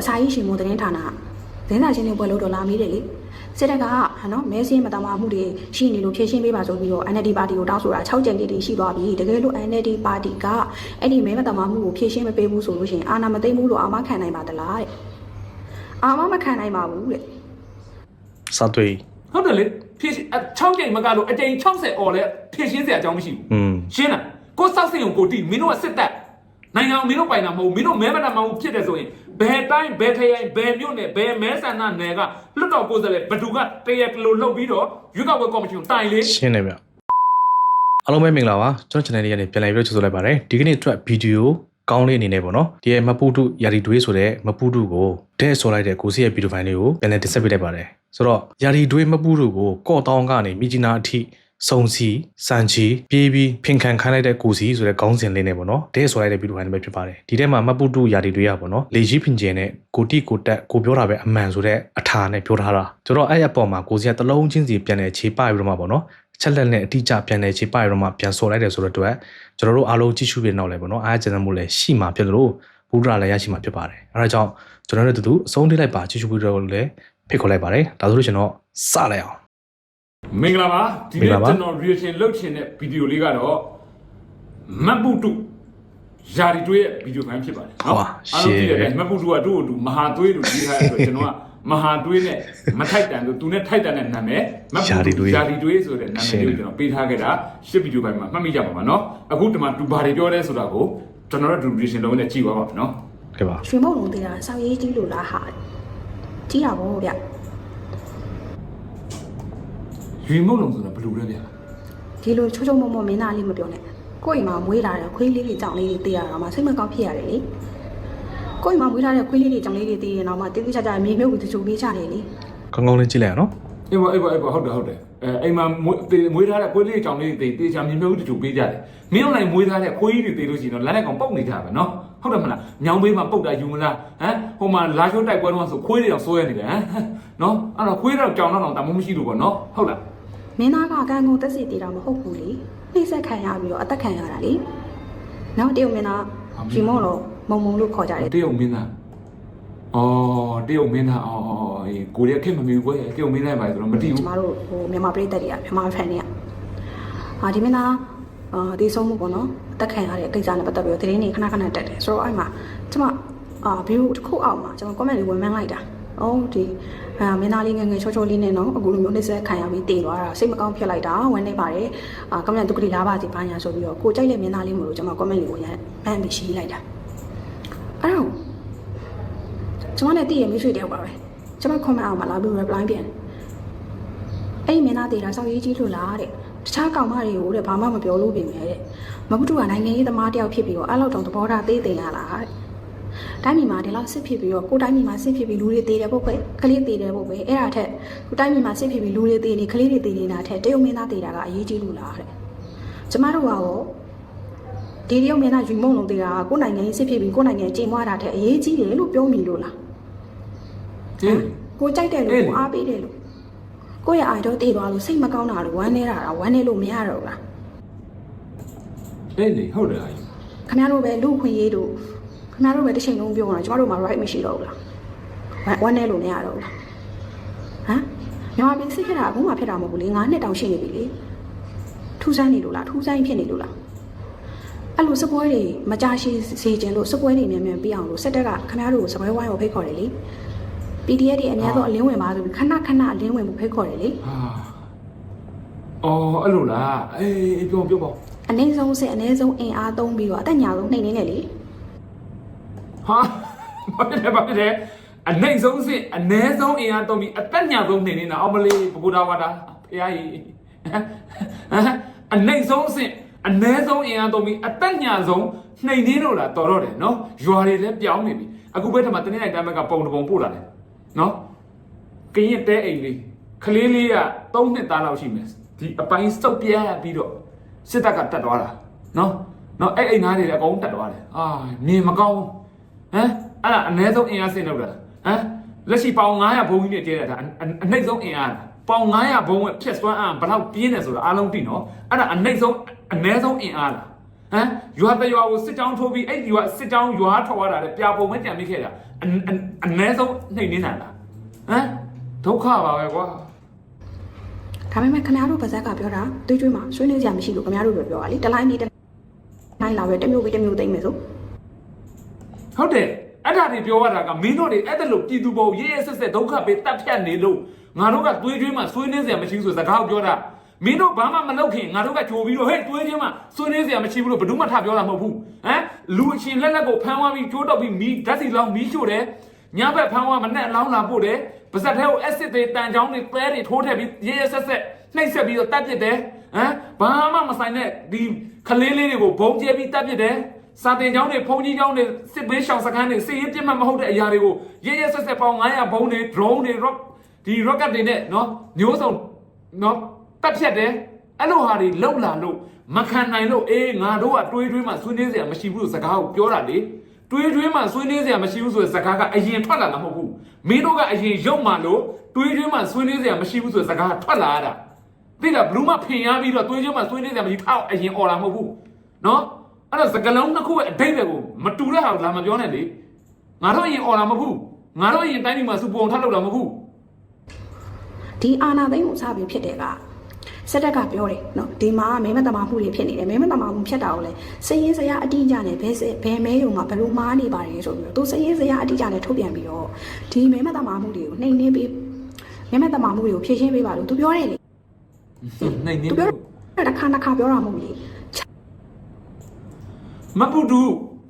အစာရေးရှင်မို့သတင်းဌာနဒင်းစာချင်းတွေပွဲလို့တော့လာမိတယ်လေစစ်တပ်ကဟာနော်မဲစင်းမတမာမှုတွေရှိနေလို့ဖြည့်ရှင်းပေးပါဆိုပြီးတော့ NLD ပါတီကိုတောင်းဆိုတာ6ကြိမ်တိရှိသွားပြီတကယ်လို့ NLD ပါတီကအဲ့ဒီမဲမတမာမှုကိုဖြည့်ရှင်းမပေးဘူးဆိုလို့ရှိရင်အာဏာမသိမ်းဘူးလို့အာမခံနိုင်ပါသလားတဲ့အာမမခံနိုင်ပါဘူးတဲ့စသွေးဟုတ်တယ်လေဖြည့်အ6ကြိမ်မကလို့အကြိမ်60အော်လဲဖြည့်ရှင်းစရာအကြောင်းမရှိဘူးอืมရှင်းလားကိုစောက်စင်ကိုကိုတီမင်းတို့ကစစ်တပ်နိုင်ငံကိုမင်းတို့ပိုင်တာမဟုတ်ဘူးမင်းတို့မဲမတမအောင်ဖြစ်တယ်ဆိုရင် ဘယ်တိုင်းဘယ်ခရိုင်ဘယ်မြို့နယ်ဘယ်မဲဆန္ဒနယ်ကလွတ်တော်ကိုယ်စားလှယ်ဘယ်သူကတရကလိုလှုပ်ပြီးတော့ရွေးကောက်ပွဲကော်မရှင်ကိုတိုင်လေရှင်းနေဗျအားလုံးပဲမင်္ဂလာပါကျွန်တော် channel လေးကနေပြန်လည်ပြီးတော့ကြိုဆိုလိုက်ပါတယ်ဒီကနေ့အတွက်ဗီဒီယိုကောင်းလေးအနေနဲ့ပေါ့နော်ဒီရဲ့မပူတုယာရီတွေးဆိုတဲ့မပူတုကိုတဲ့ဆိုလိုက်တဲ့ကိုစီရဲ့ဗီဒီယိုဖိုင်လေးကိုပြန်လည်တင်ဆက်ပေးလိုက်ပါတယ်ဆိုတော့ယာရီတွေးမပူတုကိုကော့တောင်းကနေမြကြီးနာအထိ စုံစီစန်ချီပြေးပြီးဖင်ခံခိုင်းလိုက်တဲ့ကိုစီဆိုတဲ့ခေါင်းစဉ်လေးနဲ့ပေါ့နော်တဲ့ဆိုလိုက်တဲ့ဗီဒီယိုဖိုင်လေးပဲဖြစ်ပါတယ်ဒီထဲမှာမပူတုယာရီတွေးရပေါ့နော်လေကြီးဖင်ကျင်နဲ့ကိုတိကိုတက်ကိုပြောတာပဲအမှန်ဆိုတဲ့အထာနဲ့ပြောထားတာဆိုတော့အဲ့အပေါ်မှာကိုစီကတလုံးချင်းစီပြန်လည်ခြေပပြီးတော့မှပေါ့နော်ချက်လက်နဲ့အတိအကျပြန်လဲခြေပရတော့မှပြန်ဆော်လိုက်တယ်ဆိုတော့အတွက်ကျွန်တော်တို့အားလုံးကြည့်ရှုပြီးနောက်လဲပေါ့နော်အားကျန်မှုလည်းရှိမှာဖြစ်လို့ဘုရားလည်းရရှိမှာဖြစ်ပါတယ်အဲဒါကြောင့်ကျွန်တော်တို့တူတူအဆုံးထိလိုက်ပါကြည့်ရှုပြီးတော့လည်းဖိတ်ခေါ်လိုက်ပါတယ်ဒါဆိုလို့ကျွန်တော်စလိုက်အောင် မင်္ဂလာပါဒီမင်္ဂနေ့လာပါကျွန်တော် reaction လုပ်ချင်တဲ့ဗီဒီယိုလေးကတော့မတ်ပုတုယာရီတွေးရဲ့ဗီဒီယိုဖိုင်ဖြစ်ပါတယ်နော်အားလုံးကြည့်ရတယ်မတ်ပုတုကတို့တို့မဟာသွေးလို့ကြီးထားရဆိုကျွန်တော်ကမဟာသွေးနဲ့မထိုက်တန်လို့သူနဲ့ထိုက်တန်တဲ့နာမည်မတ်ပုတုယာရီတွေးဆိုတဲ့နာမည်လေးကိုကျွန်တော်ပေးထားခဲ့တာရှစ်ဗီဒီယိုဖိုင်မှာမှတ်မိကြပါမှာနော်အခုဒီမှာသူဘာတွေပြောလဲဆိုတာကိုကျွန်တော်တို့ reaction လုပ်နေကြည့်ပါပါနော်ကဲပါရွှေမုံလုံးသေးတာစောက်ရေးကြီးလို့လားဟာကြီးတာဗောဗျ ရွေမုတ်လုံးဆိုတာဘယ်လိုလဲဗျာဒီလိုချိုးချိုးမုံမုံမင်းသားလေးမပြောနဲ့ကိုယ့်အိမ်မှာမွေးလာတဲ့ခွေးလေးတွေကြောင်လေးတွေတေးရတာမှစိတ်မကောင်းဖြစ်ရတယ်လေကိုယ့်အိမ်မှာမွေးလာတဲ့ခွေးလေးတွေကြောင်လေးတွေတေးရင်တော့မှတိတိကျကျမြေမြုပ်ပြီးတချို့ပေးကြတယ်လေကောင်းကောင်းလေးကြည့်လိုက်အောင်နော်အေးပါအေးပါအေးပါဟုတ်တယ်ဟုတ်တယ်အဲအိမ်မှာမွေးတေမွေးထားတဲ့ခွေးလေးကြောင်လေးတွေတေးချာမြင်မြုပ်တချို့ပေးကြတယ်မင်းအောင်နိုင်မွေးထားတဲ့ခွေးကြီးတွေတေးလို့ရှိရင်တော့လမ်းနဲ့ကောင်ပုတ်နေကြပဲနော်ဟုတ်တယ်မလားညောင်ဘေးမှာပုတ်တာယူမလားဟမ်ဟိုမှာလာချိုးတိုက်ပွဲတော့ဆိုခွေးတွေတော့စိုးရနေတယ်ဟမ်နော်အဲ့တော့ခွေးတော့ကြောင်တော့တမမရှိလို့ပေါ့နော်ဟုတ်လား မင်းသားကကံကုန်တက်စီတေးတာမဟုတ်ဘူးလေနှိမ့်ဆက်ခံရပြီးတော့အသက်ခံရတာလေနောက်တရုတ်မင်းသားရွှေမုံလုံးမုံမုံလို့ခေါ်ကြတယ်တရုတ်မင်းသားအော်တရုတ်မင်းသားအော်အော်အေးကိုရီးယားခင်မမီဘူးကွယ်တရုတ်မင်းသားပဲဆိုတော့မသိကျဘူးမတို့ဟိုမြန်မာပြည်သက်တွေကမြန်မာဖန်တွေကအာဒီမင်းသားအာဒီဆုံးမှုပေါ့နော်အသက်ခံရတဲ့ကိစ္စနဲ့ပတ်သက်ပြီးတော့သတင်းတွေခဏခဏတက်တယ်ဆိုတော့အဲ့မှာကျမအာဗီဒီယိုတစ်ခုအောက်မှာကျွန်တော် comment လေးဝင်မှန်းလိုက်တာအော်ဒီ အာမင်းသားလေးငယ်ငယ်ချောချောလေးနဲ့နော်အခုလိုမျိုးနှိမ့်ဆက်ခံရပြီးတည်သွားတာစိတ်မကောင်းဖြစ်လိုက်တာဝမ်းနေပါတယ်အာ comment ဒုက္ခတိလားပါစီဘာညာဆိုပြီးတော့ကိုကြိုက်တဲ့မင်းသားလေးမို့လို့ကျွန်မ comment လေးကိုရမ်းမှန်းပြီးရှင်းလိုက်တာအဲ့တော့ကျွန်မနဲ့တည်ရမိတ်ဆွေတယောက်ပါပဲကျွန်မ comment အောက်မှာလာပြီး reply ပြန်တယ်အဲ့ဒီမင်းသားတေတာစောက်ရေးကြီးလို့လားတဲ့တခြားကောင်မတွေကိုတဲ့ဘာမှမပြောလို့ပြင်မယ်တဲ့မကုတုကနိုင်ငံရေးသမားတယောက်ဖြစ်ပြီးတော့အဲ့လောက်တောင်သဘောထားသေးသိင်ရလားတဲ့ တိုင်းပြည်မှာဒီလောက်စစ်ဖြစ်ပြီးတော့ကိုတိုင်းပြည်မှာစစ်ဖြစ်ပြီးလူတွေသေးတယ်ပေါ့ပဲကလေးသေးတယ်ပေါ့ပဲအဲ့ဒါထက်ကိုတိုင်းပြည်မှာစစ်ဖြစ်ပြီးလူတွေသေးနေကလေးတွေသေးနေတာထက်တရုတ်မင်းသားသေးတာကအရေးကြီးလို့လားတဲ့ကျမတို့ကရောဒီတရုတ်မင်းသားယူမုံလုံးသေးတာကကိုနိုင်ငံရေးစစ်ဖြစ်ပြီးကိုနိုင်ငံကျင်းသွားတာထက်အရေးကြီးတယ်လို့ပြောမိလို့လားဟင်းကိုကြိုက်တယ်လို့ကိုအားပေးတယ်လို့ကိုယ့်ရဲ့အိုင်တော့တည်သွားလို့စိတ်မကောင်းတာလို့ဝမ်းနေတာတာဝမ်းနေလို့မရတော့ဘူးလားအေးလေဟုတ်တယ်ဟာခင်ဗျားတို့ပဲလူခွင့်ရေးတို့ ခင်ဗျားတို့ပဲတစ်ချိန်လုံးပြောတာကျမတို့မှာ right မရှိတော့ဘူးလားဝမ်းဝမ်းနေလို့မရတော့ဘူးလားဟမ်မြန်မာပြည်စစ်ဖြစ်တာအခုမှဖြစ်တာမဟုတ်ဘူးလေ9နှစ်တောင်ရှိနေပြီလေထူးဆန်းနေလို့လားထူးဆန်းဖြစ်နေလို့လားအဲ့လိုစပွဲတွေမကြရှိစေခြင်းလို့စပွဲတွေမြန်မြန်ပြီးအောင်လို့စက်တက်ကခင်ဗျားတို့ကိုစပွဲဝိုင်းကိုဖိတ်ခေါ်တယ်လေ PDF တွေအများဆုံးအလင်းဝင်ပါဆိုပြီးခဏခဏအလင်းဝင်မှုဖိတ်ခေါ်တယ်လေဟာအော်အဲ့လိုလားအေးပြောပြောပါအနည်းဆုံးစစ်အနည်းဆုံးအင်အားသုံးပြီးတော့အသက်ညာဆုံးနှိမ့်နေတယ်လေ ဟာဘာဖြစ်လဲဘာဖြစ်လဲအနိုင်ဆုံးစစ်အ ਨੇ ဆုံးအင်အားသုံးပြီးအသက်ညာဆုံးနေနေတာအောင်မလေးပပူတာဝါတာဖရားကြီးဟမ်အနိုင်ဆုံးစစ်အ ਨੇ ဆုံးအင်အားသုံးပြီးအသက်ညာဆုံးနှိမ်နေတော့လားတော်တော့တယ်နော်ရွာတွေလည်းပြောင်းနေပြီအခုဘက်ထမှာတနေ့တိုင်းတိုင်းဘက်ကပုံတပုံပို့လာတယ်နော်ကရင်တဲအိမ်လေးကလေးလေးက3နှစ်သားလောက်ရှိမယ်ဒီအပိုင်းစုပ်ပြဲပြီးတော့စစ်တပ်ကတက်သွားတာနော်နော်အဲ့အိမ်သားတွေလည်းအကုန်တက်သွားတယ်အာမြင်မကောင်းဘူး ဟမ်အဲ့ဒါအ ਨੇ ဆုံးအင်အားဆင်းလောက်တာဟမ်လက်ရှိပေါင်900ဘုံကြီးနဲ့ကျဲတာအအနှိမ့်ဆုံးအင်အားပေါင်900ဘုံရဲ့ဖြက်စွမ်းအားဘယ်လောက်ပြင်းတယ်ဆိုတာအားလုံးသိနော်အဲ့ဒါအနှိမ့်ဆုံးအ ਨੇ ဆုံးအင်အားလားဟမ်ရွာတရွာကိုစစ်တောင်းထိုးပြီးအဲ့ဒီရွာစစ်တောင်းရွာထော်ရတာလေပြာပုံမဲ့ကြံမိခဲ့တာအအအနည်းဆုံးနှိမ့်နေတာလားဟမ်ဒုက္ခပါပဲကွာဒါပေမဲ့ခင်ဗျားတို့ဗဇက်ကပြောတာတွေးတွေးမှာဆွေးနွေးကြမရှိလို့ခင်ဗျားတို့ပြောပြောတာလေတလိုင်းနေတလိုင်းလာပဲတစ်မျိုးပြီးတစ်မျိုးသိမ့်မယ်ဆို ဟုတ်တယ်အဲ့ဒါတွေပြောရတာကမင်းတို့တွေအဲ့ဒါလို့ပြည်သူပေါ်ရေးရဲဆက်ဆက်ဒုက္ခပေးတတ်ဖြတ်နေလို့ငါတို့ကတွေးတွေးမှဆွေးနွေးစရာမရှိဘူးဆိုစကားကိုပြောတာမင်းတို့ဘာမှမလုပ်ခင်ငါတို့ကကြိုပြီးတော့ဟဲ့တွေးချင်းမှဆွေးနွေးစရာမရှိဘူးလို့ဘယ်သူမှထပြောတာမဟုတ်ဘူးဟမ်လူအချင်းလက်လက်ကိုဖမ်းသွားပြီးကြိုးတော့ပြီးမီးဓာတ်စီလောင်းမီးရှို့တယ်ညဘက်ဖမ်းသွားမနဲ့အလောင်းလာပို့တယ်ပါဇက်ထဲကိုအက်ဆစ်တွေတန်ချောင်းတွေသဲတွေထိုးထည့်ပြီးရေးရဲဆက်ဆက်နှိပ်ဆက်ပြီးတော့တတ်ပစ်တယ်ဟမ်ဘာမှမဆိုင်တဲ့ဒီခလေးလေးတွေကိုဘုံကျဲပြီးတတ်ပစ်တယ် စာတင်ကျောင်းတွေဖုန်ကြီးကျောင်းတွေစစ်ဘေးရှောင်စခန်းတွေစီရင်ပြစ်မှတ်မဟုတ်တဲ့အရာတွေကိုရရဆက်ဆက်ပေါင်း900ဘုံတွေ drone တွေ rock ဒီ rocket တွေနဲ့နော်မျိုးစုံနော်တက်ဖြတ်တယ်အဲ့လိုဟာတွေလောက်လာလို့မခံနိုင်လို့အေးငါတို့ကတွေးတွေးမှဆွေးနွေးစရာမရှိဘူးလို့စကားကိုပြောတာလေတွေးတွေးမှဆွေးနွေးစရာမရှိဘူးဆိုတဲ့စကားကအရင်ထွက်လာတာမဟုတ်ဘူးမင်းတို့ကအရင်ရုပ်မှလို့တွေးတွေးမှဆွေးနွေးစရာမရှိဘူးဆိုတဲ့စကားကထွက်လာရတာသိလားဘလူးမဖင်ရပြီးတော့တွေးတွေးမှဆွေးနွေးစရာမရှိဖောက်အရင်អော်လာမဟုတ်ဘူးနော် အဲ့တော့စကလုံးတစ်ခုရဲ့အတိတ်တွေကိုမတူတဲ့ဟာကိုလာမပြောနဲ့လေငါတို့ရင်អော်လာမဟုတ်ငါတို့ရင်တိုင်းပြည်မှာစူပုံထပ်လောက်လာမဟုတ်ဒီအာနာသိန်းကိုစပြီးဖြစ်တယ်ကစက်တက်ကပြောတယ်နော်ဒီမှာမဲမတမာမှုတွေဖြစ်နေတယ်မဲမတမာမှုဖြစ်တာကိုလည်းစည်ရင်စရာအတိအကျနဲ့ဘယ်စဘယ်မဲယုံမှာဘယ်လိုမှားနေပါတယ်ဆိုပြီးတော့သူစည်ရင်စရာအတိအကျနဲ့ထုတ်ပြန်ပြီးတော့ဒီမဲမတမာမှုတွေကိုနှိမ်နှင်းပြီးမဲမတမာမှုတွေကိုဖြည့်ရှင်းပေးပါလို့သူပြောတယ်လေဘူးနိုင်နေသူပြောတယ်တစ်ခါနှစ်ခါပြောတာမဟုတ်ဘူးလေ မပူတူ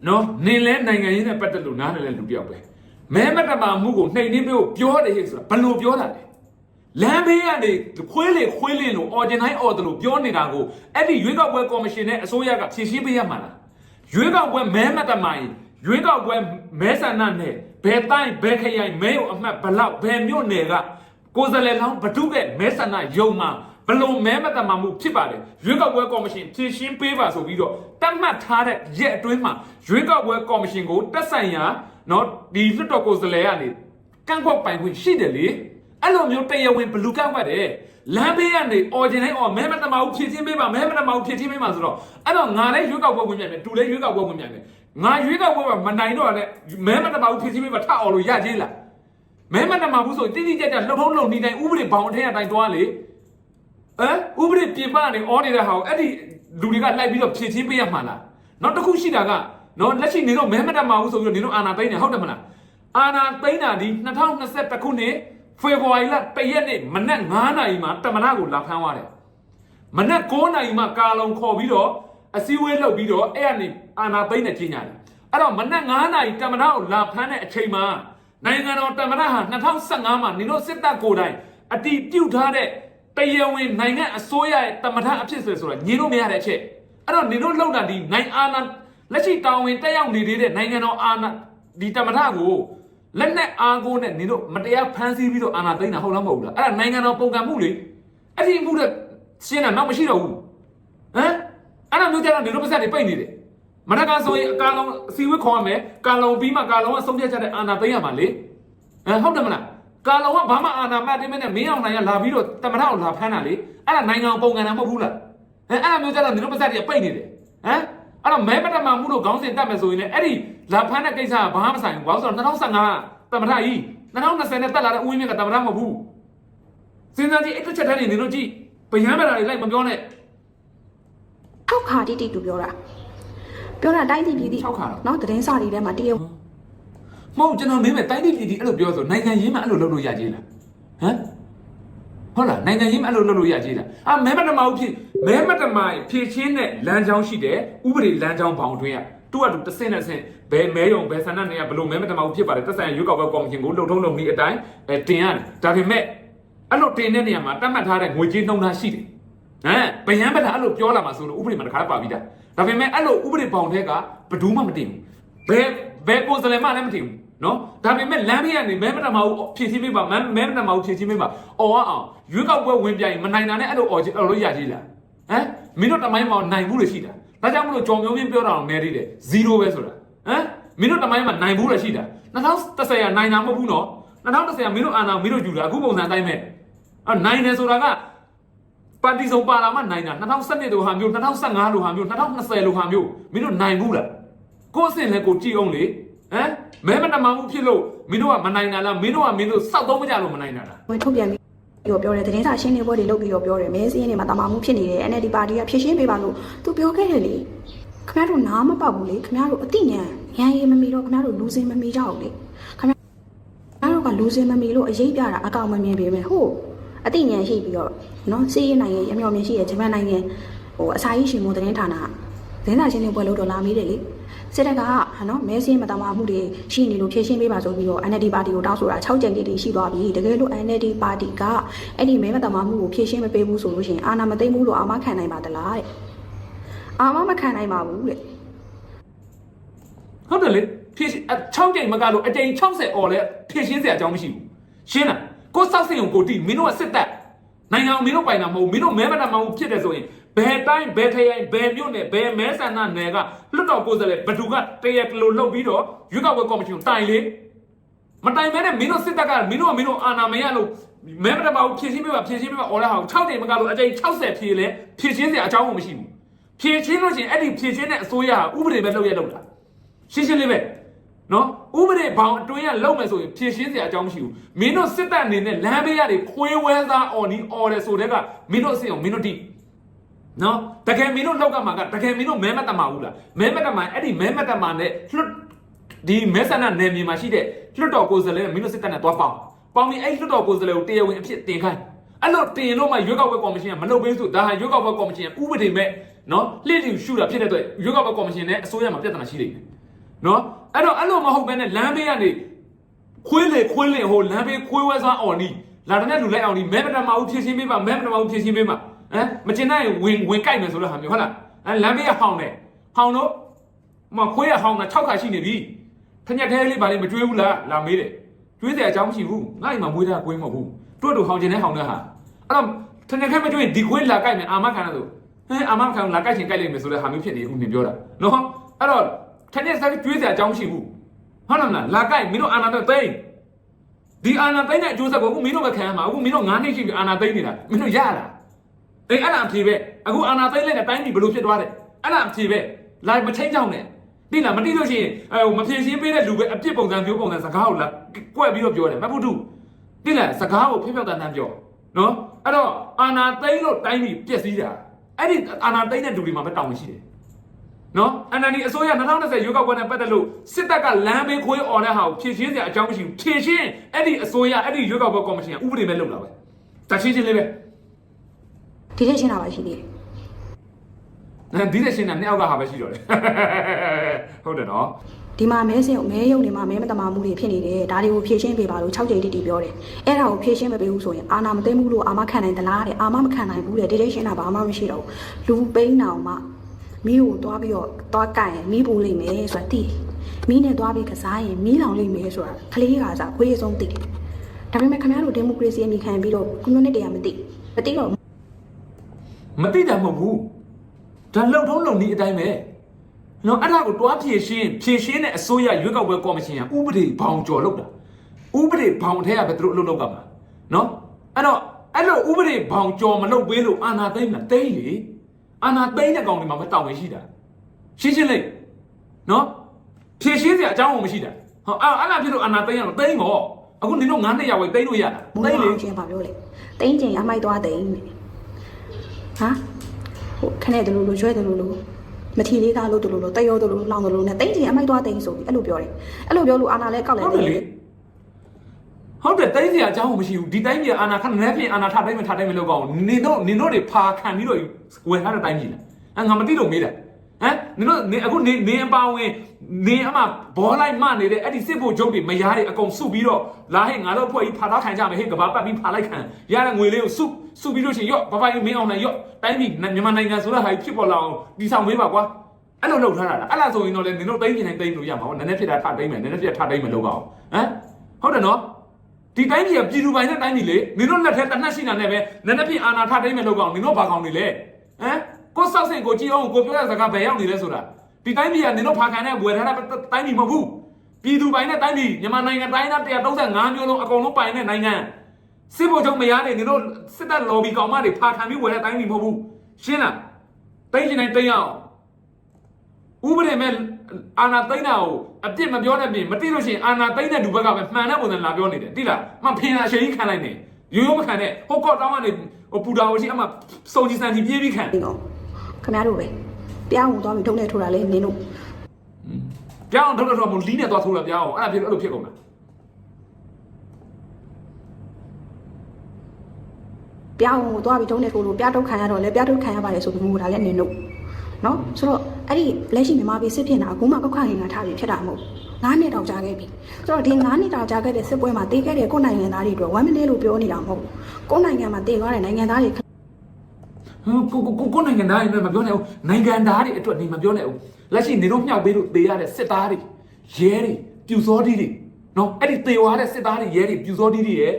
နော်နင်လဲနိုင်ငံရေးနဲ့ပတ်သက်လို့နားနယ်လဲလူတယောက်ပဲမဲမတမာမှုကိုနှိမ်နှင်းပေးဖို့ပြောတယ်ဟဲ့ဆိုတာဘယ်လိုပြောတာလဲလမ်းဘေးကနေခွေးလေခွေးလင်းလို့ original order လို့ပြောနေတာကိုအဲ့ဒီရွေးကောက်ပွဲကော်မရှင်နဲ့အစိုးရကဖြည့်ရှင်းပေးရမှာလားရွေးကောက်ပွဲမဲမတမာရင်ရွေးကောက်ပွဲမဲဆန္ဒနဲ့ဘယ်တိုင်းဘယ်ခရိုင်မဲရုံအမှတ်ဘလောက်ဘယ်မြို့နယ်ကကိုယ်စားလှယ်လောင်းဘဒုကဲမဲဆန္ဒယုံမှာ ဘလို့မဲမတမာမှုဖြစ်ပါတယ်ရွေးကောက်ပွဲကော်မရှင်ဖြည့်ရှင်းပေးပါဆိုပြီးတော့တတ်မှတ်ထားတဲ့ရက်အတွင်းမှာရွေးကောက်ပွဲကော်မရှင်ကိုတက်ဆိုင်ရာနော်ဒီလွှတ်တော်ကိုယ်စားလှယ်ကနေကန့်ကွက်ပိုင်ခွင့်ရှိတယ်လေအဲ့လိုမျိုးတရားဝင်ဘလူကန့်ကွက်တယ်လမ်းဘေးကနေ original အော်မဲမတမာဘူးဖြည့်ရှင်းပေးပါမဲမတမာဘူးဖြည့်ရှင်းပေးပါဆိုတော့အဲ့တော့ငါလည်းရွေးကောက်ပွဲဝင်ပြန်မယ်တူလည်းရွေးကောက်ပွဲဝင်ပြန်မယ်ငါရွေးကောက်ပွဲမှာမနိုင်တော့လည်းမဲမတမာဘူးဖြည့်ရှင်းပေးပါထအောင်လို့ရသေးလားမဲမတမာဘူးဆိုတိတိကျကျလှုပ်ထုံးလုံနေတိုင်းဥပဒေဘောင်အထက်အတိုင်းသွားလေ ဟမ်ဥပဒေပြင်ပကနေအော်နေတဲ့ဟာကိုအဲ့ဒီလူတွေကလိုက်ပြီးတော့ဖြည့်ချင်းပေးရမှာလားနောက်တစ်ခုရှိတာကနော်လက်ရှိနေတော့မဲမတက်မှာဘူးဆိုပြီးတော့နေတော့အာနာသိန်းနေဟုတ်တယ်မလားအာနာသိန်းတာဒီ2021ခုနှစ်ဖေဖော်ဝါရီလ1ရက်နေ့မနက်9နာရီမှာတမနာကိုလာဖမ်းသွားတယ်မနက်9နာရီမှာကာလုံခေါ်ပြီးတော့အစည်းအဝေးလုပ်ပြီးတော့အဲ့ကနေအာနာသိန်းနဲ့ကြီးညာတယ်အဲ့တော့မနက်9နာရီတမနာကိုလာဖမ်းတဲ့အချိန်မှာနိုင်ငံတော်တမနာဟာ2015မှာနေတော့စစ်တပ်ကိုယ်တိုင်အတီးပြုတ်ထားတဲ့ တရားဝင်နိုင်ငံအစိုးရရဲ့တမထအဖြစ်ဆိုဆိုတာညီလို့မရတဲ့အချက်အဲ့တော့ညီတို့လောက်တာဒီနိုင်အာဏာလက်ရှိတာဝန်တက်ရောက်နေသေးတဲ့နိုင်ငံတော်အာဏာဒီတမထကိုလက်နဲ့အားကိုးနဲ့ညီတို့မတရားဖမ်းဆီးပြီးတော့အာဏာသိမ်းတာဟုတ်လားမဟုတ်ဘူးလားအဲ့ဒါနိုင်ငံတော်ပုံကံမှုလေအဲ့ဒီမှုတဲ့ရှင်းတာတော့မရှိတော့ဘူးဟမ်အဲ့ဒါမျိုးကြတော့ညီတို့ပါစက်တွေပိတ်နေတယ်မနက်ကဆိုရင်အကာလုံးအစီဝေးခေါ်ရမယ်ကာလုံးပြီးမှကာလုံးကဆုံးဖြတ်ချက်တဲ့အာဏာသိမ်းရမှာလေဟမ်ဟုတ်တယ်မလား ကာလောကဘာမှအာဏာမတင်မနဲ့မင်းအောင်နိုင်ကလာပြီးတော့တမထကိုလာဖမ်းတာလေအဲ့ဒါနိုင်ငံပုံကန်တာမဟုတ်ဘူးလားအဲအဲ့ဒါမျိုးကြတော့ဒီလိုပါစက်တွေပိတ်နေတယ်ဟမ်အဲ့တော့မဲပတမမှုလို့ခေါင်းစဉ်တက်မယ်ဆိုရင်လည်းအဲ့ဒီလာဖမ်းတဲ့ကိစ္စကဘာမှမဆိုင်ဘူးဘာလို့ဆိုတော့2015တမထကြီး2020နဲ့တက်လာတဲ့ဦးဝင်းမြင့်ကတမထမဟုတ်ဘူးစဉ်းစားကြည့်အဲ့တစ်ချက်တည်းနေလို့ကြည့်ဗယံမလာတွေလိုက်မပြောနဲ့ထောက်ခါတိတိတူပြောတာပြောတာတိုင်းပြည်ပြည်တိ၆ခါတော့နော်သတင်းစာတွေထဲမှာတရုတ် မဟုတ်ကျွန်တော်မင်းမဲ့တိုင်းပြည်ပြည်ဒီအဲ့လိုပြောဆိုနိုင်ငံရေးမှာအဲ့လိုလုပ်လို့ရကြီးလားဟမ်ဟုတ်လားနိုင်ငံရေးမှာအဲ့လိုလုပ်လို့ရကြီးလားအာမဲမတမဟုတ်ဖြစ်မဲမတမဖြည့်ချင်းတဲ့လမ်းကြောင်းရှိတယ်ဥပဒေလမ်းကြောင်းဘောင်တွင်းကသူကသူတစ်စင်းနဲ့ဆင်းဘယ်မဲယုံဘယ်ဆန္ဒနေကဘလို့မဲမတမဟုတ်ဖြစ်ပါတယ်တက်ဆိုင်ရွေးကောက်ပွဲကော်မရှင်ကိုလှုပ်ထုံးလုပ်နည်းအတိုင်းအဲတင်ရတယ်ဒါပေမဲ့အဲ့လိုတင်တဲ့နေရာမှာတတ်မှတ်ထားတဲ့ငွေကြေးနှုန်းသားရှိတယ်ဟမ်ဗယံပဒအဲ့လိုပြောလာမှာဆိုလို့ဥပဒေမှာတစ်ခါပါပြီးသားဒါပေမဲ့အဲ့လိုဥပဒေဘောင်ထဲကဘယ်သူမှမတင်ဘူးဘယ်ဘယ်ကိုယ်စားလှယ်မှလည်းမတင်ဘူး နော်ဒါပေမဲ့လမ်းဘေးကနေမဲမတမအောင်ဖြည့်ချင်းပေးပါမဲမဲမတမအောင်ဖြည့်ချင်းပေးပါအော်အောင်ရွေးကောက်ပွဲဝင်ပြိုင်မနိုင်တာနဲ့အဲ့လိုအော်အော်လို့ရကြီးလားဟမ်မင်းတို့တမိုင်းမှာနိုင်ဘူးလို့ရှိတာဒါကြောင့်မလို့ကြော်မျိုးမျိုးပြောတာတော့မဲသေးတယ်0ပဲဆိုတာဟမ်မင်းတို့တမိုင်းမှာနိုင်ဘူးလို့ရှိတာ2010ကနိုင်တာမဟုတ်ဘူးနော်2010ကမင်းတို့အာဏာမင်းတို့ယူတာအခုပုံစံတိုင်းပဲအဲ့နိုင်တယ်ဆိုတာကပါတီစုံပါလာမှနိုင်တာ2012လိုဟာမျိုး2015လိုဟာမျိုး2020လိုဟာမျိုးမင်းတို့နိုင်ဘူးလားကိုယ့်အဆင့်လဲကိုကြည့်အောင်လေဟ မ်မဲမတမမှုဖြစ်လို့မင်းတို့ကမနိုင်တာလားမင်းတို့ကမင်းတို့စောက်သုံးမကြလို့မနိုင်တာလားဝင်ထုတ်ပြန်ပြီးတော့ပြောတယ်သတင်းစာရှင်းလင်းပွဲတွေလုပ်ပြီးတော့ပြောတယ်မဲစင်းတွေမှာတမာမှုဖြစ်နေတယ် NLD ပါတီကဖြည့်ရှင်းပေးပါလို့သူပြောခဲ့တယ်လေခင်ဗျားတို့နားမပေါက်ဘူးလေခင်ဗျားတို့အတိညာရန်ရည်မမီတော့ခင်ဗျားတို့လူစင်မမီကြဘူးလေခင်ဗျားတို့ကလူစင်မမီလို့အရေးပြတာအကောင်မမြင်ပေမဲ့ဟုတ်အတိညာရှိပြီးတော့နော်စီးရနိုင်ရဲ့ရမြောင်မြင်ရှိရဲ့ဂျပန်နိုင်ငံဟိုအစာရေးရှင်မိုးသတင်းဌာနသတင်းစာရှင်းလင်းပွဲလုပ်တော့လာမေးတယ်လေ စစ်တပ်ကဟာနော်မဲစင်းမတမာမှုတွေရှိနေလို့ဖြည့်ရှင်းပေးပါဆိုပြီးတော့ NLD ပါတီကိုတောင်းဆိုတာ6ကြိမ်တိတိရှိသွားပြီတကယ်လို့ NLD ပါတီကအဲ့ဒီမဲမတမာမှုကိုဖြည့်ရှင်းမပေးဘူးဆိုလို့ရှိရင်အာဏာမသိမ်းဘူးလို့အာမခံနိုင်ပါသလားတဲ့အာမမခံနိုင်ပါဘူးတဲ့ဟုတ်တယ်လေဖြည့်ရှင်းအ6ကြိမ်မကလို့အကြိမ်60អော်လဲဖြည့်ရှင်းစရာအကြောင်းမရှိဘူးရှင်းလားကိုစောက်စင်ကိုကိုတီမင်းတို့ကစစ်တပ်နိုင်ငံကိုမင်းတို့ပိုင်တာမဟုတ်ဘူးမင်းတို့မဲမတမမှုဖြစ်တယ်ဆိုရင် ဘယ်တိုင်းဘယ်ထရိုင်ဘယ်မြို့နယ်ဘယ်မဲဆန္ဒနယ်ကလွတ်တော်ကိုယ်စားလှယ်ဘယ်သူကတရကလို့လှုပ်ပြီးတော့ရွေးကောက်ပွဲကော်မရှင်ကိုတိုင်လေမတိုင်မဲနဲ့မင်းတို့စစ်တပ်ကမင်းတို့ကမင်းတို့အာဏာမရလို့မဲမတမမှုဖြည့်ရှင်းပေးပါဖြည့်ရှင်းပေးပါអော်လာဟာ6ကြိမ်မကလို့အကြိမ်60ဖြည့်လဲဖြည့်ရှင်းစရာအကြောင်းကိုမရှိဘူးဖြည့်ရှင်းလို့ရှိရင်အဲ့ဒီဖြည့်ရှင်းတဲ့အစိုးရဟာဥပဒေပဲလုပ်ရလုပ်တာရှင်းရှင်းလေးပဲနော်ဥပဒေဘောင်အတွင်းကလုံမယ်ဆိုရင်ဖြည့်ရှင်းစရာအကြောင်းမရှိဘူးမင်းတို့စစ်တပ်အနေနဲ့လမ်းဘေးကနေခွေးဝဲသားအော်နီအော်တယ်ဆိုတဲ့ကမင်းတို့အစ်အောင်မင်းတို့တိ နော်တကယ်မင်းတို့လောက်ကမှာကတကယ်မင်းတို့မဲမတတ်မှာဘူးလားမဲမတတ်မှာအဲ့ဒီမဲမတတ်မှာနဲ့လွတ်ဒီမဲဆန္ဒနယ်မြေမှာရှိတဲ့လွတ်တော်ကိုယ်စားလှယ်မင်းတို့စစ်တပ်နဲ့သွားပေါင်းပေါင်းပြီးအဲ့လွတ်တော်ကိုယ်စားလှယ်ကိုတရားဝင်အဖြစ်တင်ခိုင်းအဲ့လိုတင်လို့မှရွေးကောက်ပွဲကော်မရှင်ကမလုပ်ပေးဆိုဒါဟာရွေးကောက်ပွဲကော်မရှင်ဥပဒေမဲ့နော်လှည့်လည်ရှုတာဖြစ်တဲ့အတွက်ရွေးကောက်ပွဲကော်မရှင်နဲ့အစိုးရမှာပြဿနာရှိနေတယ်နော်အဲ့တော့အဲ့လိုမဟုတ်ဘဲနဲ့လမ်းဘေးကနေခွေးလေခွေးလေဟိုလမ်းဘေးခွေးဝဲစားအောင်နီးလာတဲ့လူလိုက်အောင်နီးမဲမတမအောင်ဖြည့်ရှင်းပေးပါမဲမတမအောင်ဖြည့်ရှင်းပေးပါ ဟမ်မကျင်နိုင်ဝင်ဝင်ကြိုက်မယ်ဆိုတော့ဟာမျိုးဟုတ်လားအဲလမ်းဘေးကဟောင်းတယ်ဟောင်းတော့မခွေးကဟောင်းတာ6ခါရှိနေပြီထညက်သေးလေးပါလေးမကျွေးဘူးလားလာမေးတယ်ကျွေးစရာအကြောင်းမရှိဘူးငါ့အိမ်မှာမွေးတာကွင်းမဟုတ်ဘူးတို့တို့ဟောင်းကျင်တဲ့ဟောင်းတဲ့ဟာအဲ့တော့ထညက်ခဲမကျွေးဒီခွေးလာကြိုက်မယ်အာမခံရဆိုဟဲအာမခံလာကြိုက်ချင်ကြိုက်လိမ့်မယ်ဆိုတဲ့ဟာမျိုးဖြစ်နေဦးမြင်ပြောတာနော်အဲ့တော့ထက်တဲ့စားကျွေးစရာအကြောင်းရှိဘူးဟုတ်လားမလားလာကြိုက်မင်းတို့အာနာတော့သိမ့်ဒီအာနာသိမ့်တဲ့အကျိုးဆက်ကိုအခုမင်းတို့ပဲခံရမှာအခုမင်းတို့9နှစ်ရှိပြီအာနာသိမ့်နေတာမင်းတို့ရတာ အေးအဲ့ဒါအဖြေပဲအခုအာနာသိမ့်လိုက်တဲ့တိုင်းပြည်ဘယ်လိုဖြစ်သွားတယ်အဲ့ဒါအဖြေပဲလာမချင်းချောင်းနဲ့သိလားမသိလို့ရှိရင်အဲမဖြေရှင်းပေးတဲ့လူပဲအပြစ်ပုံစံမျိုးပုံစံစကားကိုလာကွက်ပြီးတော့ပြောတယ်မဟုတ်ဘူးသိလားစကားကိုဖျက်ဖျက်တန်တန်ပြောနော်အဲ့တော့အာနာသိမ့်လို့တိုင်းပြည်ပြက်စီးတာအဲ့ဒီအာနာသိမ့်တဲ့လူတွေမှာပဲတောင်းရှိတယ်နော်အန်နန်ဒီအစိုးရ2020ရွေးကောက်ပွဲနဲ့ပတ်သက်လို့စစ်တပ်ကလမ်းဘေးခွေးអော်တဲ့ဟာကိုဖြည့်ရှင်းစရာအကြောင်းမရှိဘူးဖြည့်ရှင်းအဲ့ဒီအစိုးရအဲ့ဒီရွေးကောက်ပွဲကော်မရှင်ကဥပဒေမဲ့လုပ်လာပဲတချင်းချင်းလေးပဲ ဒီထက်ရှင်းတာပါရှိသေးတယ်နော်ဒီတဲ့ရှင်းတာနှစ်ယောက်ကဟာပဲရှိတော့တယ်ဟုတ်တယ်နော်ဒီမှာမဲစင်ကိုမဲယုံနေမှာမဲမတမာမှုတွေဖြစ်နေတယ်ဒါတွေကိုဖြည့်ရှင်းပေးပါလို့6ကြိမ်တိတိပြောတယ်အဲ့ဒါကိုဖြည့်ရှင်းမပေးဘူးဆိုရင်အာနာမသိမ်းဘူးလို့အာမခံနိုင်သလားတဲ့အာမမခံနိုင်ဘူးတဲ့ဒီထက်ရှင်းတာဘာမှမရှိတော့ဘူးလူပိန်းတောင်မှမီးကိုသွားပြီးတော့သွားကင်ရင်မီးပူလိမ့်မယ်ဆိုတာသိတယ်မီးနဲ့သွားပြီးကစားရင်မီးလောင်လိမ့်မယ်ဆိုတာကလေးကစားခွေးဆုံးသိတယ်ဒါပေမဲ့ခင်ဗျားတို့ဒီမိုကရေစီအမိခံပြီးတော့ကွန်မြူနတီကမသိမသိတော့ မသိတာမဟုတ်ဘူးဒါလုံထုံးလုံနည်းအတိုင်းပဲနော်အဲ့ဒါကိုတွားဖြည့်ရှင်းဖြည့်ရှင်းတဲ့အစိုးရရွေးကောက်ပွဲကော်မရှင်ကဥပဒေဘောင်ကျော်လုပ်တာဥပဒေဘောင်ထဲကပဲသူတို့အလုပ်လုပ်ကမှာနော်အဲ့တော့အဲ့လိုဥပဒေဘောင်ကျော်မလုပ်ပေးလို့အာဏာသိမ်းတာသိမ်းလေအာဏာသိမ်းတဲ့ကောင်တွေမှာမတောင်းဝင်ရှိတာရှင်းရှင်းလေးနော်ဖြည့်ရှင်းစရာအကြောင်းမရှိတာဟောအဲ့အဲ့လားဖြစ်လို့အာဏာသိမ်းရတော့သိမ်းတော့အခုနင်တို့9နှစ်ရောက်ဝိသိမ်းလို့ရတာမိုးသိမ်းလေအောင်ချင်းပါပြောလေတိန်းကျင်အမိုက်သွားတိန်းနဲ့ ဟာဟိုခနဲ့တလူလူရွဲတလူလူမထီလေးသားလို့တလူလူတက်ရောတလူလူလောင်တလူလူနဲ့တိန်းကျင်အမိုက်သွားတိန်းဆိုပြီးအဲ့လိုပြောတယ်အဲ့လိုပြောလို့အာနာလဲကောက်လဲဟုတ်တယ်တယ်လေဟုတ်တယ်တိုင်းစရာအကြောင်းမရှိဘူးဒီတိုင်းပြည်အာနာခဏနဲ့ပြင်အာနာထတိုင်းမထတိုင်းမလောက်ကောင်နင်တို့နင်တို့တွေဖာခံပြီးတော့ဝယ်ထားတဲ့တိုင်းပြည်လားအဲငါမသိလို့မေးတယ်ဟမ်နင်တို့နင်အခုနင်နင်အပါဝင်နင်အမဘောလိုက်မနေတဲ့အဲ့ဒီစစ်ဖို့ဂျုတ်တွေမရားတွေအကုန်စုပြီးတော့လာဟဲ့ငါတို့ဖွဲ့ကြီးဖာထားခံကြမယ်ဟဲ့ကဘာပတ်ပြီးဖာလိုက်ခံရတဲ့ငွေလေးကိုစု စုပြီးလို့ရှိရင်ရော့ဘဘကြီးမင်းအောင်နိုင်ရော့တိုင်းပြည်မြန်မာနိုင်ငံဆိုတဲ့ဟာကြီးဖြစ်ပေါ်လာအောင်ဒီဆောင်မေးပါကွာအဲ့လိုလုပ်ထားတာလားအဲ့လားဆိုရင်တော့လေနင်တို့တိုင်းပြည်တိုင်းတိုင်းလို့ရမှာဟောနည်းနည်းဖြစ်တာထတိုင်းမယ်နည်းနည်းဖြစ်တာထတိုင်းမလုပ်ပါဘူးဟမ်ဟုတ်တယ်နော်ဒီတိုင်းပြည်ကပြည်သူပိုင်တဲ့တိုင်းပြည်လေနင်တို့လက်ထဲတနက်ရှိတာနဲ့ပဲနည်းနည်းဖြင့်အာနာထတိုင်းမဲ့လောက်ကောင်နင်တို့ဘာကောင်တွေလဲဟမ်ကိုစောက်စင်ကိုကြည့်အောင်ကိုပြောရစကားဘယ်ရောက်နေလဲဆိုတာဒီတိုင်းပြည်ကနင်တို့ဖာခံတဲ့ဝယ်ထားတဲ့တိုင်းပြည်မဟုတ်ဘူးပြည်သူပိုင်တဲ့တိုင်းပြည်မြန်မာနိုင်ငံတိုင်းသား135မျိုးလုံးအကုန်လုံးပိုင်တဲ့နိုင်ငံ စစ်ဘုတ်ချုပ်မရနေနင်တို့စစ်တပ်လော်ဘီကောင်မတွေဖာခံပြီးဝယ်တဲ့တိုင်းပြည်မဟုတ်ဘူးရှင်းလားတိုင်းကျင်တိုင်းတိုင်းရအောင်ဥပဒေမဲ့အာနာသိမ့်တာကိုအပြစ်မပြောတဲ့ပြင်မသိလို့ရှိရင်အာနာသိမ့်တဲ့လူဘက်ကပဲမှန်တဲ့ပုံစံလာပြောနေတယ်တိလားမဖင်လာအချိန်ကြီးခံလိုက်နေရိုးရိုးမခံနဲ့ဟိုကော့တောင်းကနေဟိုပူတာကိုရှိအမှစုံကြီးစံကြီးပြေးပြီးခံဒီတော့ခင်ဗျားတို့ပဲတရားဝင်သွားပြီးထုံးနေထိုးတာလေနင်တို့ပြောင်းထုတ်တော့မလီးနဲ့သွားထိုးလာပြောင်းအောင်အဲ့ဒါဖြစ်အဲ့လိုဖြစ်ကုန်တာ ပြားဝင်ကိုသွားပြီးထုံးနေထိုးလို့ပြားတုတ်ခံရတော့လေပြားတုတ်ခံရပါတယ်ဆိုပြီးငိုတာလည်းနင်တို့နော်ဆိုတော့အဲ့ဒီလက်ရှိမြန်မာပြည်စစ်ဖြစ်နေတာအခုမှကောက်ခါရင်ကထားပြီးဖြစ်တာမဟုတ်9နှစ်တောင်ကြာခဲ့ပြီဆိုတော့ဒီ9နှစ်တောင်ကြာခဲ့တဲ့စစ်ပွဲမှာတေးခဲ့တဲ့ကိုယ်နိုင်ငံသားတွေအတွက်ဝမ်းမနေလို့ပြောနေတာမဟုတ်ကိုယ်နိုင်ငံမှာတေးသွားတဲ့နိုင်ငံသားတွေဟိုကိုကိုကိုကိုနိုင်ငံသားတွေနဲ့မပြောနဲ့ဘူးနိုင်ငံသားတွေအတွက်နေမပြောနဲ့ဘူးလက်ရှိနေတော့မြောက်ပေးလို့တေးရတဲ့စစ်သားတွေရဲတွေပြူစောတီးတွေနော်အဲ့ဒီတေသွားတဲ့စစ်သားတွေရဲတွေပြူစောတီးတွေရဲ့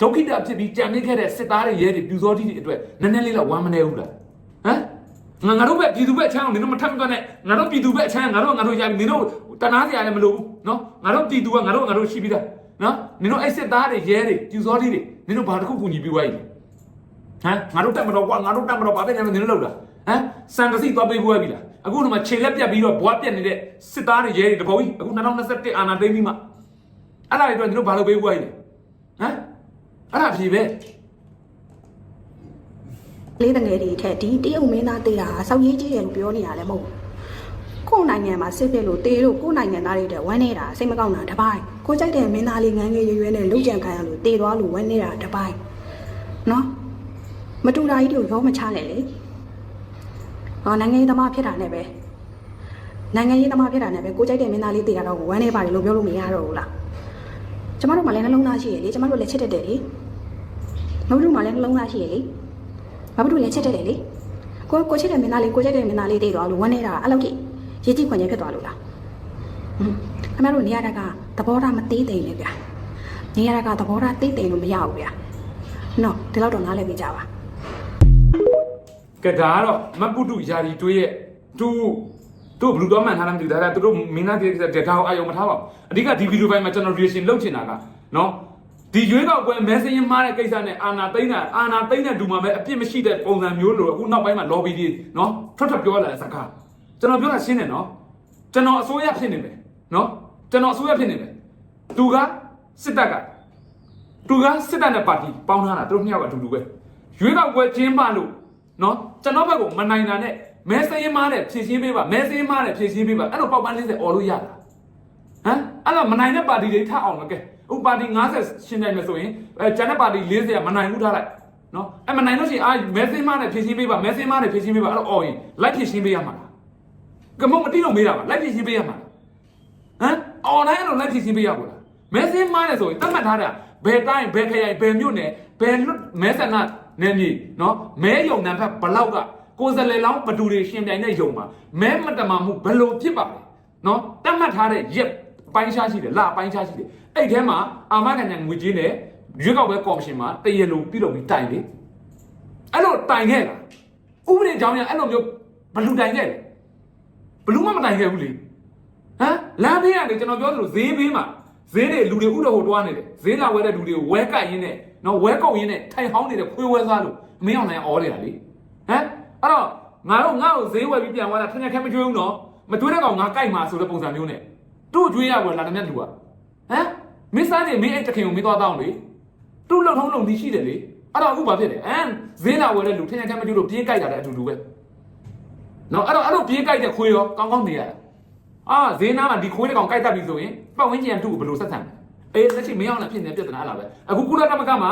ဒုက္ခိတဖြစ်ပြီးကြံနေခဲ့တဲ့စစ်သားတွေရဲတွေပြူစောတီးတွေအတွက်နည်းနည်းလေးတော့ဝမ်းမနေဘူးလားဟမ်ငါငါတို့ပဲပြည်သူပဲအချမ်းအောင်နင်တို့မထမ်းမသွားနဲ့ငါတို့ပြည်သူပဲအချမ်းငါတို့ငါတို့ရပြီနင်တို့တနာစရာလည်းမလိုဘူးနော်ငါတို့ပြည်သူကငါတို့ငါတို့ရှိပြီးသားနော်နင်တို့အဲ့စစ်သားတွေရဲတွေပြူစောတီးတွေနင်တို့ဘာတစ်ခုကူညီပြီးွားပြီဟမ်ငါတို့တက်မတော့ကွာငါတို့တက်မတော့ဘာဖြစ်နေလဲနင်တို့လောက်တာဟမ်စံတစီသွားပေးဖို့ရပြီလားအခုဒီမှာခြေလက်ပြတ်ပြီးတော့ဘွားပြတ်နေတဲ့စစ်သားတွေရဲတွေတပုံကြီးအခု2021အာနာသိမ်းပြီးမှအဲ့ဒါတွေတော့နင်တို့ဘာလုပ်ပေးဖို့ရလဲဟမ် အဲ့ဒါဖြေပဲလေးတငယ်တွေထက်ဒီတရုတ်မင်းသားတေးတာစောက်ရေးကြီးတယ်လို့ပြောနေတာလည်းမဟုတ်ဘူးကိုယ်နိုင်ငံမှာစစ်ဖြစ်လို့တေးလို့ကိုယ်နိုင်ငံသားတွေတဲ့ဝမ်းနေတာစိတ်မကောင်းတာတစ်ပိုင်းကိုကြိုက်တဲ့မင်းသားလေးငန်းငယ်ရွယ်ရွယ်နဲ့လှုပ်ကြံခံရလို့တေးသွားလို့ဝမ်းနေတာတစ်ပိုင်းနော်မတူတာကြီးတို့ရောမချနဲ့လေဟောနိုင်ငံရေးသမားဖြစ်တာနဲ့ပဲနိုင်ငံရေးသမားဖြစ်တာနဲ့ပဲကိုကြိုက်တဲ့မင်းသားလေးတေးတာတော့ဝမ်းနေပါတယ်လို့ပြောလို့မရတော့ဘူးလားကျမတို့မှလည်းနှလုံးသားရှိရလေကျမတို့လည်းချစ်တတ်တယ်လေ မတို့မှလည်းနှလုံးသားရှိရလေဘာဖြစ်လို့လဲချက်တက်တယ်လေကိုကိုချစ်တဲ့မင်းသားလေးကိုချက်တဲ့မင်းသားလေးတိတ်သွားလို့ဝမ်းနေတာအဲ့လောက်ကြီးရေးကြည့်ခွင့်ရဖြစ်သွားလို့လားဟွန်းခင်ဗျားတို့နေရာတကသဘောထားမသေးသိမ့်လေဗျာနေရာတကသဘောထားသိသိမ့်လို့မရဘူးဗျာနော်ဒီလောက်တော့နားလည်ပြကြပါကဲဒါကတော့မပုတုယာရီတွေးရဲ့သူတို့ဘလူးတော့မှန်ထားလားမသိဘူးဒါကသူတို့မင်းသားတွေတဲ့ဒါကိုအာယုံမထားပါဘူးအဓိကဒီဗီဒီယိုပိုင်းမှာကျွန်တော် reaction လုပ်ချင်တာကနော် ဒီရွေးကောက်ပွဲ message မှားတဲ့ကိစ္စနဲ့အာနာသိမ့်တာအာနာသိမ့်တဲ့ဒူမှာပဲအပြစ်မရှိတဲ့ပုံစံမျိုးလို့အခုနောက်ပိုင်းမှာ lobby တွေနော်ထွက်ထွက်ပြောလာတဲ့စကားကျွန်တော်ပြောတာရှင်းတယ်နော်ကျွန်တော်အစိုးရဖြစ်နေမယ်နော်ကျွန်တော်အစိုးရဖြစ်နေမယ်သူကစစ်တပ်ကသူကစစ်တပ်နဲ့ပါတီပေါင်းထားတာသူတို့နှစ်ယောက်အတူတူပဲရွေးကောက်ပွဲကျင်းပလို့နော်ကျွန်တော်ဘက်ကမနိုင်တာနဲ့မဲစင်းမားတဲ့ဖြည့်ရှင်းပေးပါမဲစင်းမားတဲ့ဖြည့်ရှင်းပေးပါအဲ့လိုပေါက်ပန်း40អော်လို့ရတာဟမ်အဲ့လိုမနိုင်တဲ့ပါတီတွေထပ်အောင်မကဲ ဥပါတီ90ရှင်းနိုင်မယ်ဆိုရင်အဲကျန်တဲ့ပါတီ40ကမနိုင်ဘူးထားလိုက်နော်အဲ့မနိုင်လို့ရှိရင်အာမဲစင်းမားတဲ့ဖြည့်ရှင်းပေးပါမဲစင်းမားတဲ့ဖြည့်ရှင်းပေးပါအဲ့လိုអော်ရင်လိုက်ဖြည့်ရှင်းပေးရမှာလားကမုံမတိလို့မေးတာပါလိုက်ဖြည့်ရှင်းပေးရမှာလားဟမ်အွန်လိုင်းအဲ့လိုလိုက်ဖြည့်ရှင်းပေးရဘူးလားမဲစင်းမားတယ်ဆိုရင်တတ်မှတ်ထားတာဘယ်တိုင်းဘယ်ခရိုင်ဘယ်မြို့နယ်ဘယ်လွတ်မဲဆန္ဒနယ်မြေနော်မဲယုံနံဖက်ဘလောက်ကကိုယ်စလဲလောင်းဘဒူတွေရှင်ပြိုင်တဲ့ယုံမှာမဲမတမာမှုဘလို့ဖြစ်ပါလဲနော်တတ်မှတ်ထားတဲ့ရက်ပိုင်းခြားရှိတယ်လပိုင်းခြားရှိတယ် အဲ့ထဲမှာအာမခံတဲ့ငွေကြေးနဲ့ရွေးကောက်ပွဲကော်မရှင်မှာတရလုံပြုလုပ်ပြီးတိုင်လေအဲ့လိုတိုင်ခဲ့လားဥပဒေကြောင်းရအဲ့လိုမျိုးဘလူတိုင်ခဲ့တယ်ဘလူမှမတိုင်ခဲ့ဘူးလေဟမ်လမ်းဘေးကနေကျွန်တော်ပြောသလိုဈေးဘေးမှာဈေးတွေလူတွေဥတော်ဟိုတွားနေတယ်ဈေးလာဝဲတဲ့လူတွေကိုဝဲကတ်ရင်းနဲ့နော်ဝဲကုတ်ရင်းနဲ့ထိုင်ဟောင်းနေတဲ့ခွေးဝဲစားလို့မင်းအောင်နိုင်အော်နေတာလေဟမ်အဲ့တော့ငါတို့ငါ့ကိုဈေးဝဲပြီးပြန်သွားတာထင်ရခဲမကြွေးဘူးနော်မကြွေးတဲ့ကောင်ငါကြိုက်မှာဆိုတဲ့ပုံစံမျိုးနဲ့သူ့ကြွေးရဝဲလာတဲ့မြတ်လူကဟမ် မင်းစားနေမင်းအဲ့တခင်ကိုမင်းသွားတောင်းလေသူ့လုံထုံးလုံဒီရှိတယ်လေအဲ့တော့အခုဘာဖြစ်လဲအမ်ဈေးလာဝဲတဲ့လူထင်ရခဲမကြွေးလို့ပြေးကြိုက်တာတဲ့အတူတူပဲနော်အဲ့တော့အဲ့လိုပြေးကြိုက်တဲ့ခွေးရောကောင်းကောင်းနေရတာအာဈေးနားမှာဒီခွေးတစ်ကောင်ကြိုက်တတ်ပြီဆိုရင်ပတ်ဝန်းကျင်ကသူ့ကိုဘယ်လိုဆက်ဆံလဲအေးလက်ရှိမင်းအောင်လည်းဖြစ်နေပြဿနာလားပဲအခုကုလသမဂ္ဂမှာ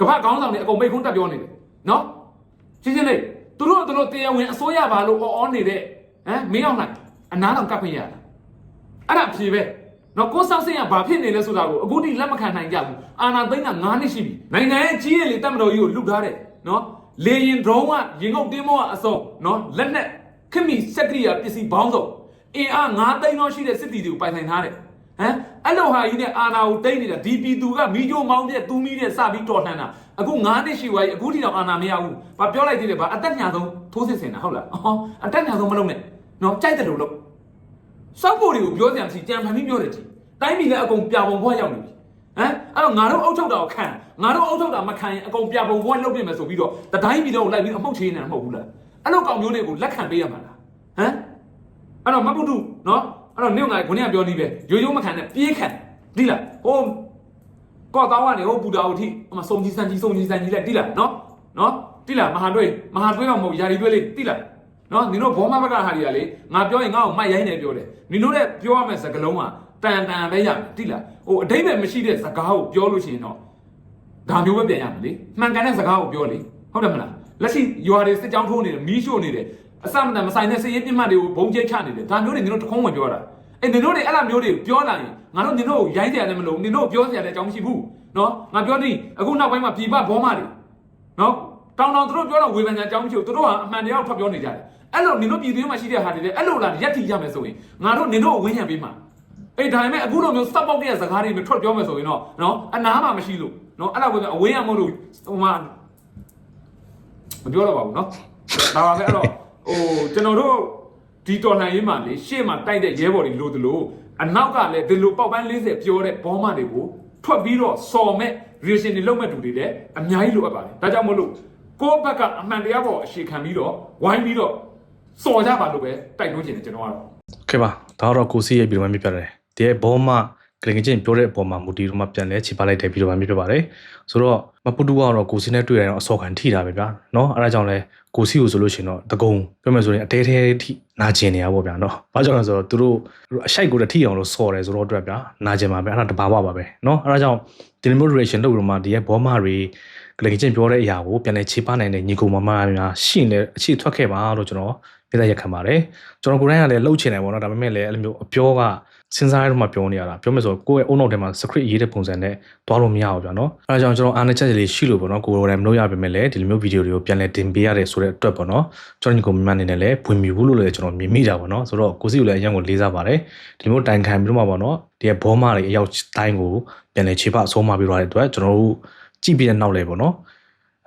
ကမ္ဘာကောင်းဆောင်တွေအကုန်မိတ်ခွန်းတက်ပြောနေတယ်နော်ရှင်းရှင်းလေးသူတို့တို့တရားဝင်အစိုးရပါလို့အော်အော်နေတဲ့ဟမ်မင်းအောင်လည်းအနားတော်ကပ်ခွင့်ရတာအဲ့ဒါဖြေပဲ နော်ကိုစောက်စင်ကဘာဖြစ်နေလဲဆိုတာကိုအခုထိလက်မခံနိုင်ကြဘူးအာနာသိန်းက9နှစ်ရှိပြီနိုင်ငံရဲ့ကြီးရည်လေတက်မတော်ကြီးကိုလုထားတယ်နော်လေရင် drone ကရင်ငုတ်တင်းမောကအစုံနော်လက်နဲ့ခင်မီစက်ကရိယာပစ္စည်းဘောင်းစုံအင်အား9သိန်းလောက်ရှိတဲ့စစ်တီတွေကိုပိုင်ဆိုင်ထားတယ်ဟမ်အဲ့လိုဟာကြီးနဲ့အာနာကိုတိတ်နေတာဒီပြည်သူကမိကြိုးမောင်းတဲ့သူမီးတဲ့စပြီးတော်လှန်တာအခု9နှစ်ရှိသွားပြီအခုထိတော့အာနာမရဘူးဘာပြောလိုက်သေးတယ်ဗာအသက်ညာဆုံးထိုးစစ်ဆင်တာဟုတ်လားအော်အသက်ညာဆုံးမလုပ်နဲ့နော်ကြိုက်တယ်လို့လို့ စောက်ဖို့တွေကိုပြောကြံစီကြံဖန်ပြီးပြောတယ်ကြည့်တိုင်းပြည်လည်းအကုန်ပြပုံဘွားရောက်နေပြီဟမ်အဲ့တော့ငါတို့အုပ်ချုပ်တာကိုခံငါတို့အုပ်ချုပ်တာမခံရင်အကုန်ပြပုံဘွားလုပ်ပြမယ်ဆိုပြီးတော့တတိုင်းပြည်တော့လိုက်ပြီးတော့အမှုတ်ချေးနေတာမဟုတ်ဘူးလားအဲ့လိုကောင်မျိုးတွေကိုလက်ခံပေးရမှာလားဟမ်အဲ့တော့မပုတုနော်အဲ့တော့နင့်ငါခုနကပြောနေပဲရိုးရိုးမခံနဲ့ပြေးခံဒီလားဟိုကော့ကောင်းကနေဟိုပူတာအထိဟိုမှာစုံကြီးစံကြီးစုံကြီးစံကြီးလက်ဒီလားနော်နော်ဒီလားမဟာတွေးမဟာတွေးတော့မဟုတ်ယာရီတွေးလေးဒီလား နော်နင်တို့ဘောမဘကဟာတွေကလေငါပြောရင်ငါ့ကိုမိုက်ရိုင်းနေပြောတယ်နင်တို့တဲ့ပြောရမယ့်စကားလုံးကတန်တန်ပဲရမယ်ဒီလားဟိုအတိတ်ပဲမရှိတဲ့စကားကိုပြောလို့ရှိရင်တော့ဒါမျိုးပဲပြန်ရမှာလေမှန်ကန်တဲ့စကားကိုပြောလေဟုတ်တယ်မလားလက်ရှိရွာတွေစစ်ကြောင်းထိုးနေတယ်မီးရှို့နေတယ်အစမတန်မဆိုင်တဲ့စစ်ရေးပြစ်မှတ်တွေကိုဘုံကျဲချနေတယ်ဒါမျိုးတွေနင်တို့တခုံးဝင်ပြောတာအဲ့နင်တို့တွေအဲ့လိုမျိုးတွေပြောလာရင်ငါတို့နင်တို့ကိုရိုင်းကြရတယ်မလို့နင်တို့ပြောစရာလည်းအကြောင်းမရှိဘူးနော်ငါပြောနေအခုနောက်ပိုင်းမှာပြည်ပဘောမတွေနော် တောင်းတောင်းသူတို့ပြောတော့ဝေဖန်ကြအကြောင်းမရှိဘူးသူတို့ကအမှန်တရားကိုထွက်ပြောနေကြတယ်အဲ့လိုနင်တို့ပြည်သူတွေမှာရှိတဲ့ဟာတွေလည်းအဲ့လိုလားရက်ထီရမယ်ဆိုရင်ငါတို့နင်တို့ကိုဝင်းညံပေးမှာအေးဒါပေမဲ့အခုလိုမျိုးစက်ပေါက်တဲ့စကားတွေမထွက်ပြောမယ်ဆိုရင်တော့နော်အနာမှမရှိလို့နော်အဲ့ဒါကိုအဝေးရမလို့ဟိုမှာမပြောတော့ပါဘူးနော်ဒါပါပဲအဲ့တော့ဟိုကျွန်တော်တို့ဒီတော်လှန်ရေးမှာလေရှေ့မှာတိုက်တဲ့ရဲဘော်တွေလို့တလို့အနောက်ကလည်းဒီလိုပေါက်ပန်း40ပြောတဲ့ဘောမတွေကိုထွက်ပြီးတော့စော်မဲ့ reaction တွေလုပ်မဲ့တူတွေလည်းအများကြီးလိုအပ်ပါတယ်ဒါကြောင့်မို့လို့ ကိုယ့်ဘက်ကအမှန်တရားပေါ်အခြေခံပြီးတော့ဝိုင်းပြီးတော့စော်ကြပါလို့ပဲတိုက်တွန်းချင်တယ်ကျွန်တော်ကတော့ โอเคပါဒါတော့ကိုစီရဲ့ဗီဒီယိုမှမြပြတယ်ဒီဘောမကလင်ကချင်းပြောတဲ့အပေါ်မှာမူတီတို့မှပြန်လဲခြေပါလိုက်တဲ့ဗီဒီယိုမှမြပြပါတယ်ဆိုတော့မပူတူကတော့ကိုစီနဲ့တွေ့ရတော့အစောခံထိတာပဲဗျာเนาะအဲဒါကြောင့်လဲကိုစီကိုဆိုလို့ရှိရင်တော့တကုံပြောမယ်ဆိုရင်အတဲတဲထိနာကျင်နေရပါဗျာเนาะဘာကြောင့်လဲဆိုတော့သူတို့အရှိုက်ကိုတထိအောင်လို့စော်တယ်ဆိုတော့အတွက်ဗျာနာကျင်ပါပဲအဲ့ဒါတဘာဝပါပဲเนาะအဲဒါကြောင့်ဒီလိုမျိုး reaction လုပ်လို့မှဒီရဲ့ဘောမတွေ ကလင်ကချင်းပြောတဲ့အရာကိုပြန်လဲခြေပါနိုင်တဲ့ညီကိုမမများရှိနေအခြေထွက်ခဲ့ပါလို့ကျွန်တော်ပြသရက်ခံပါတယ်ကျွန်တော်ကိုယ်တိုင်ကလည်းလှုပ်ချင်တယ်ပေါ့နော်ဒါပေမဲ့လည်းအဲ့လိုမျိုးအပြောကစဉ်းစားရတော့မှပြောနေရတာပြောမယ်ဆိုကိုယ့်ရဲ့အုံနောက်ထဲမှာ script ရေးတဲ့ပုံစံနဲ့တွားလို့မရဘူးဗျာနော်အဲဒါကြောင့်ကျွန်တော်အားနည်းချက်လေးရှိလို့ပေါ့နော်ကိုယ်တိုင်မလုပ်ရပါမယ်လေဒီလိုမျိုးဗီဒီယိုတွေကိုပြန်လဲတင်ပေးရတယ်ဆိုတဲ့အတွက်ပေါ့နော်ကျွန်တော်ညီကိုမြန်မာနေနဲ့လည်းဝင်မြူဘူးလို့လည်းကျွန်တော်မြင်မိတာပေါ့နော်ဆိုတော့ကိုစီကိုလည်းအရင်ကိုလေးစားပါတယ်ဒီလိုမျိုးတိုင်ခံပြီးတော့မှပေါ့နော်ဒီရဲ့ဘောမတွေအရောက်တိုင်းကိုပြန်လဲခြေပအဆုံးမပြီးတော့တဲ့အတွက်ကျွန်တော်တို့ ကြည့်ပြီးတဲ့နောက်လဲပေါ့နော်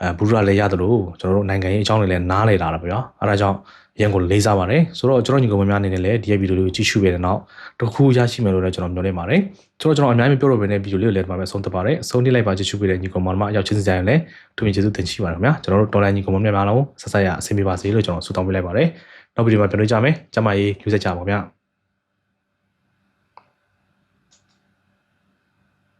အဲဘူရာလည်းရတယ်လို့ကျွန်တော်တို့နိုင်ငံရေးအကြောင်းတွေလည်းနားလည်လာတာပေါ့ဗျာအဲဒါကြောင့်ရန်ကိုလေးစားပါတယ်ဆိုတော့ကျွန်တော်ညီကောင်မများအနေနဲ့လည်းဒီရဲ့ဗီဒီယိုလေးကိုကြည့်ရှုခဲ့တဲ့နောက်တစ်ခုရရှိမယ်လို့လည်းကျွန်တော်မျှော်လင့်ပါတယ်ဆိုတော့ကျွန်တော်အများကြီးပြောတော့ဘဲနဲ့ဗီဒီယိုလေးကိုလည်းဒီမှာပဲဆုံးသတ်ပါတယ်အဆုံးထိလိုက်ပါကြည့်ရှုပေးတဲ့ညီကောင်မတို့အရောက်ချင်းစကြရင်လည်းတူမြင်ကျေးဇူးတင်ရှိပါတယ်ခင်ဗျာကျွန်တော်တို့တော်လိုင်းညီကောင်မများများလုံးဆက်ဆက်ရအဆင်ပြေပါစေလို့ကျွန်တော်ဆုတောင်းပေးလိုက်ပါတယ်နောက်ဗီဒီယိုမှာပြန်တွေ့ကြမယ်ကျမရေးယူဆက်ကြပါခင်ဗျာ